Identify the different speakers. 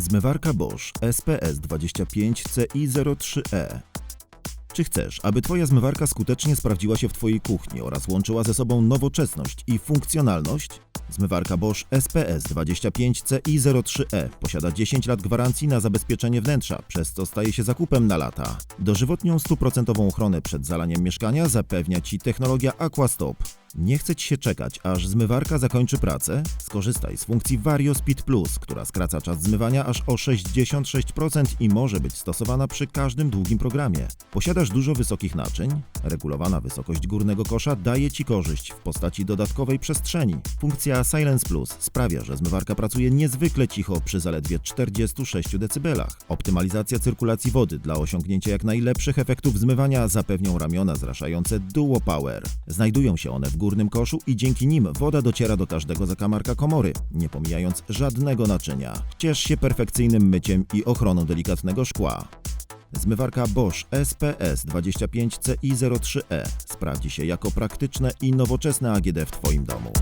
Speaker 1: Zmywarka Bosch SPS 25 CI03E. Czy chcesz, aby Twoja zmywarka skutecznie sprawdziła się w Twojej kuchni oraz łączyła ze sobą nowoczesność i funkcjonalność? Zmywarka Bosch SPS 25 CI03E posiada 10 lat gwarancji na zabezpieczenie wnętrza, przez co staje się zakupem na lata. Dożywotnią 100% ochronę przed zalaniem mieszkania zapewnia Ci technologia Aquastop. Nie chce Ci się czekać, aż zmywarka zakończy pracę? Skorzystaj z funkcji Vario Speed Plus, która skraca czas zmywania aż o 66% i może być stosowana przy każdym długim programie. Posiadasz dużo wysokich naczyń? Regulowana wysokość górnego kosza daje Ci korzyść w postaci dodatkowej przestrzeni. Funkcja Silence Plus sprawia, że zmywarka pracuje niezwykle cicho przy zaledwie 46 dB. Optymalizacja cyrkulacji wody dla osiągnięcia jak najlepszych efektów zmywania zapewnią ramiona zraszające Duo Power. Znajdują się one w górnym koszu i dzięki nim woda dociera do każdego zakamarka komory, nie pomijając żadnego naczynia. Ciesz się perfekcyjnym myciem i ochroną delikatnego szkła. Zmywarka Bosch SPS 25 CI03E E sprawdzi się jako praktyczne i nowoczesne AGD w Twoim domu.